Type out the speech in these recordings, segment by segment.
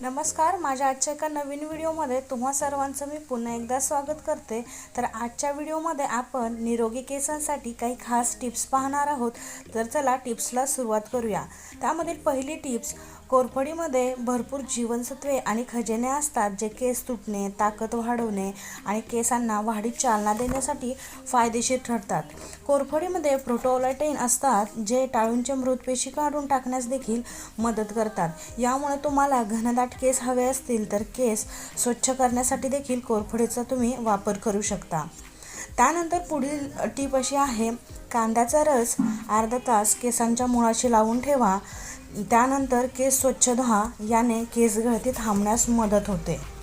नमस्कार माझ्या आजच्या एका नवीन व्हिडिओमध्ये तुम्हा सर्वांचं मी पुन्हा एकदा स्वागत करते. तर आजच्या व्हिडिओमध्ये आपण निरोगी केसांसाठी काही खास टिप्स पाहणार आहोत. तर चला टिप्सला सुरुवात करूया. त्यामधील पहिली टिप्स कोरफडीमध्ये भरपूर जीवनसत्वे आणि खजिने असतात जे केस तुटणे ताकद वाढवणे आणि केसांना वाढीत चालना देण्यासाठी फायदेशीर ठरतात. कोरफडीमध्ये प्रोटोलायटेन असतात जे टाळूंचे मृतपेशी काढून टाकण्यास देखील मदत करतात. यामुळे तुम्हाला घनदाट केस हवे असतील तर केस स्वच्छ करण्यासाठी देखील कोरफडीचा तुम्ही वापर करू शकता. त्यानंतर पुढील टीप अशी आहे कांद्याचा रस अर्धा तास केसांच्या मुळाशी लावून ठेवा. त्यानंतर केस स्वच्छ धुवा याने केस गळती थांबण्यास मदत होते.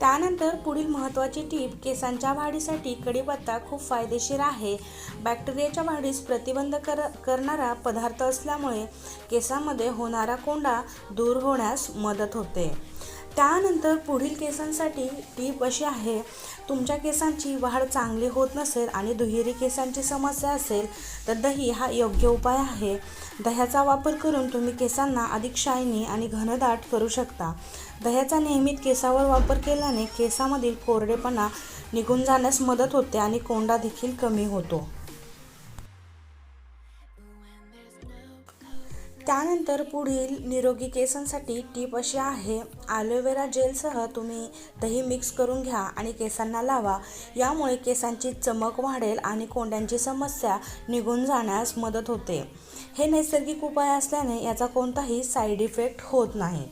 त्यानंतर पुढील महत्त्वाची टीप केसांच्या वाढीसाठी कढीपत्ता खूप फायदेशीर आहे. बॅक्टेरियाच्या वाढीस प्रतिबंध कर करणारा पदार्थ असल्यामुळे केसामध्ये होणारा कोंडा दूर होण्यास मदत होते. त्यानंतर पुढील केसांसाठी टीप अशी आहे तुमच्या केसांची वाढ चांगली होत नसेल आणि दुहेरी केसांची समस्या असेल तर दही हा योग्य उपाय आहे. दह्याचा वापर करून तुम्ही केसांना अधिक शायनी आणि घनदाट करू शकता. दह्याचा नियमित केसावर वापर केल्याने केसामधील कोरडेपणा निघून जाण्यास मदत होते आणि कोंडा देखील कमी होतो. त्यानंतर पुढील निरोगी केसांसाठी टीप अशी आहे ॲलोवेरा जेलसह तुम्ही दही मिक्स करून घ्या आणि केसांना लावा. यामुळे केसांची चमक वाढेल आणि कोंड्यांची समस्या निघून जाण्यास मदत होते. हे नैसर्गिक उपाय असल्याने याचा कोणताही साईड इफेक्ट होत नाही.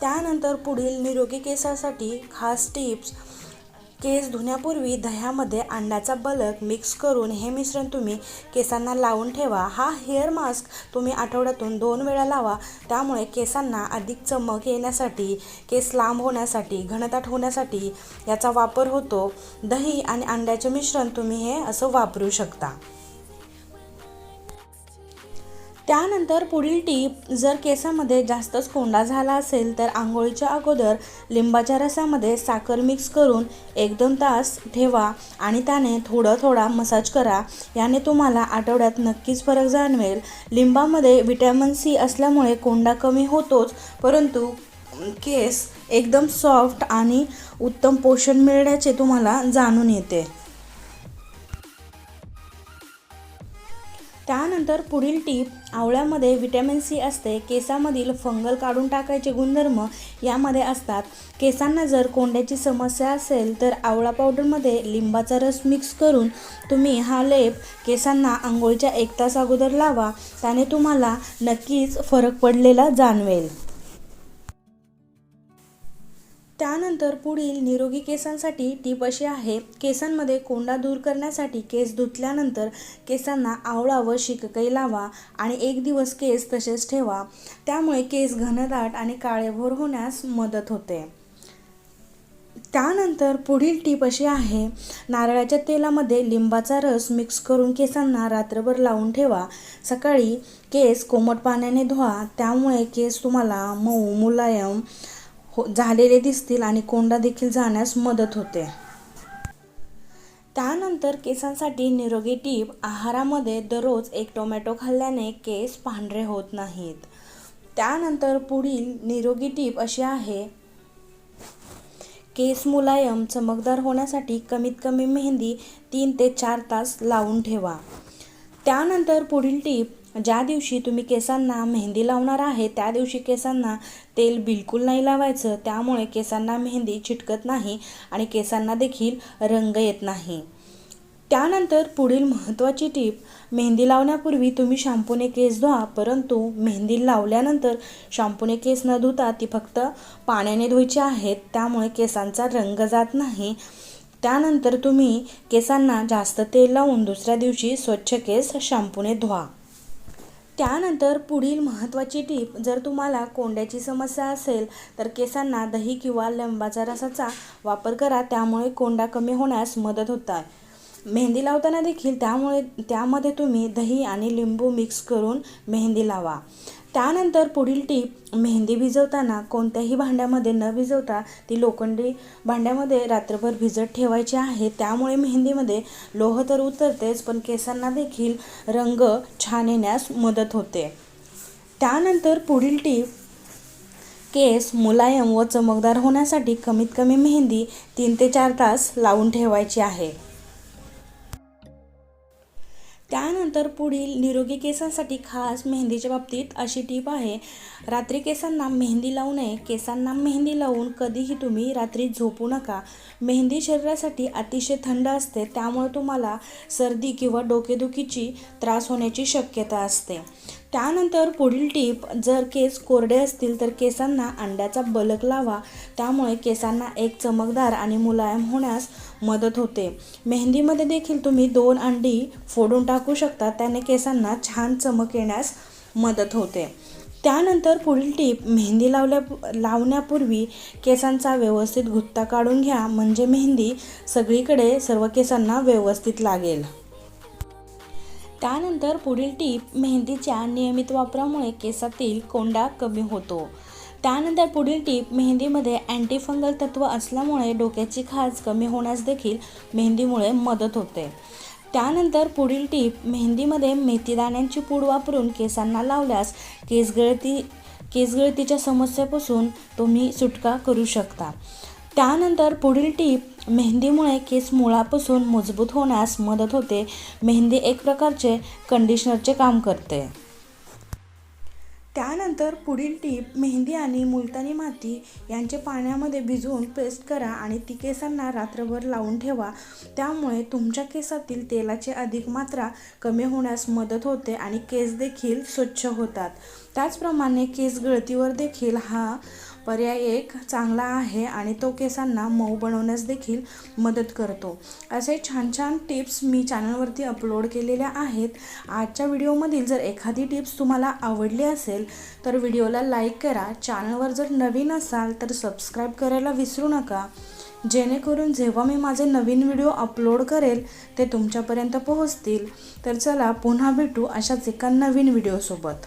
त्यानंतर पुढील निरोगी केसासाठी खास टिप्स केस धुण्यापूर्वी दह्यामध्ये अंड्याचा बलक मिक्स करून हे मिश्रण तुम्ही केसांना लावून ठेवा. हा हेअर मास्क तुम्ही आठवड्यातून दोन वेळा लावा. त्यामुळे केसांना अधिक चमक येण्यासाठी केस लांब होण्यासाठी घनदाट होण्यासाठी याचा वापर होतो. दही आणि अंड्याचे मिश्रण तुम्ही हे असं वापरू शकता. त्यानंतर पुढील टीप जर केसामध्ये जास्तच कोंडा झाला असेल तर आंघोळीच्या अगोदर लिंबाच्या रसामध्ये साखर मिक्स करून एक दोन तास ठेवा आणि त्याने थोडं थोडा मसाज करा. याने तुम्हाला आठवड्यात नक्कीच फरक जाणवेल. लिंबामध्ये विटॅमिन सी असल्यामुळे कोंडा कमी होतोच परंतु केस एकदम सॉफ्ट आणि उत्तम पोषण मिळण्याचे तुम्हाला जाणून येते. त्यानंतर पुढील टीप आवळ्यामध्ये विटॅमिन सी असते केसामधील फंगल काढून टाकायचे गुणधर्म यामध्ये असतात. केसांना जर कोंड्याची समस्या असेल तर आवळा पावडरमध्ये लिंबाचा रस मिक्स करून तुम्ही हा लेप केसांना आंघोळीच्या एक तास अगोदर लावा. त्याने तुम्हाला नक्कीच फरक पडलेला जाणवेल. त्यानंतर पुढील निरोगी केसांसाठी टीप अशी आहे केसांमध्ये कोंडा दूर करण्यासाठी केस धुतल्यानंतर केसांना आवळा व शिककाई लावा आणि एक दिवस केस तसेच ठेवा. त्यामुळे केस घनदाट आणि काळेभोर होण्यास मदत होते. त्यानंतर पुढील टीप अशी आहे नारळाच्या तेलामध्ये लिंबाचा रस मिक्स करून केसांना रात्रभर लावून ठेवा. सकाळी केस कोमट पाण्याने धुवा त्यामुळे केस तुम्हाला मऊ मुलायम हो झालेले दिसतील आणि कोंडा देखील जाण्यास मदत होते. त्यानंतर केसांसाठी निरोगी टीप आहारामध्ये दररोज एक टोमॅटो खाल्ल्याने केस पांढरे होत नाहीत. त्यानंतर पुढील निरोगी टीप अशी आहे केस मुलायम चमकदार होण्यासाठी कमीत कमी मेहंदी तीन ते चार तास लावून ठेवा. त्यानंतर पुढील टीप ज्या दिवशी तुम्ही केसांना मेहंदी लावणार आहे त्या दिवशी केसांना तेल बिलकुल नाही लावायचं. त्यामुळे केसांना मेहंदी चिटकत नाही आणि केसांना देखील रंग येत नाही. त्यानंतर पुढील महत्त्वाची टीप मेहंदी लावण्यापूर्वी तुम्ही शॅम्पूने केस धुवा परंतु मेहंदी लावल्यानंतर शॅम्पूने केस न धुता ती फक्त पाण्याने धुवायची आहेत त्यामुळे केसांचा रंग जात नाही. त्यानंतर तुम्ही केसांना जास्त तेल लावून दुसऱ्या दिवशी स्वच्छ केस शॅम्पूने धुवा. त्यानंतर पुढील महत्त्वाची टीप जर तुम्हाला कोंड्याची समस्या असेल तर केसांना दही किंवा लिंबाचा रसाचा वापर करा त्यामुळे कोंडा कमी होण्यास मदत होतात. मेहंदी लावताना देखील त्यामुळे त्यामध्ये तुम्ही दही आणि लिंबू मिक्स करून मेहंदी लावा. त्यानंतर पुढील टीप मेहंदी भिजवताना कोणत्याही भांड्यामध्ये न भिजवता ती लोखंडी भांड्यामध्ये रात्रभर भिजत ठेवायची आहे. त्यामुळे मेहंदीमध्ये लोह तर उतरतेच पण केसांना देखील रंग छान येण्यास मदत होते. त्यानंतर पुढील टीप केस मुलायम व चमकदार होण्यासाठी कमीत कमी मेहंदी तीन ते चार तास लावून ठेवायची आहे. त्यानंतर पुढील निरोगी केसांसाठी खास मेहंदीच्या बाबतीत अशी टीप आहे. रात्री केसांना मेहंदी लावू नये. केसांना मेहंदी लावून कधीही तुम्ही रात्री झोपू नका. मेहंदी शरीरासाठी अतिशय थंड असते. त्यामुळे तुम्हाला सर्दी किंवा डोकेदुखीची त्रास होण्याची शक्यता असते. त्यानंतर पुढील टीप जर केस कोरडे असतील तर केसांना अंड्याचा बलक लावा. त्यामुळे केसांना एक चमकदार आणि मुलायम होण्यास मदत होते. मेहंदीमध्ये देखील तुम्ही दोन अंडी फोडून टाकू शकता. त्याने केसांना छान चमक येण्यास मदत होते. त्यानंतर पुढील टीप मेहंदी लावल्या लावण्यापूर्वी केसांचा व्यवस्थित गुत्ता काढून घ्या. म्हणजे मेहंदी सगळीकडे सर्व केसांना व्यवस्थित लागेल. त्यानंतर पुढील टीप मेहंदीच्या नियमित वापरामुळे केसातील कोंडा कमी होतो. त्यानंतर पुढील टीप मेहंदीमध्ये अँटीफंगल तत्त्व तत्व असल्यामुळे डोक्याची खाज कमी होण्यास देखील मेहंदीमुळे मदत होते. त्यानंतर पुढील टीप मेहंदीमध्ये मेथीदाण्यांची पूड वापरून केसांना लावल्यास केसगळती केसगळतीच्या समस्येपासून तुम्ही सुटका करू शकता. त्यानंतर पुढील टीप मेहंदीमुळे केस मुळापासून मजबूत होण्यास मदत होते. मेहंदी एक प्रकारचे कंडिशनरचे काम करते. त्यानंतर पुढील टीप मेहंदी आणि मुलतानी माती यांचे पाण्यामध्ये भिजवून पेस्ट करा आणि ती केसांना रात्रभर लावून ठेवा. त्यामुळे तुमच्या केसातील तेलाची अधिक मात्रा कमी होण्यास मदत होते आणि केस देखील स्वच्छ होतात. त्याचप्रमाणे केस गळतीवर देखील हा पर्याय एक चांगला आहे आणि तो केसांना मऊ बनवण्यास देखील मदत करतो. असे छान छान टिप्स मी चॅनलवरती अपलोड केलेल्या आहेत. आजच्या व्हिडिओमधील जर एखादी टिप्स तुम्हाला आवडली असेल तर व्हिडिओला लाईक करा. चॅनलवर जर नवीन असाल तर सबस्क्राईब करायला विसरू नका. जेणेकरून जेव्हा मी माझे नवीन व्हिडिओ अपलोड करेल ते तुमच्यापर्यंत पोहोचतील. तर चला पुन्हा भेटू अशाच एका नवीन व्हिडिओसोबत.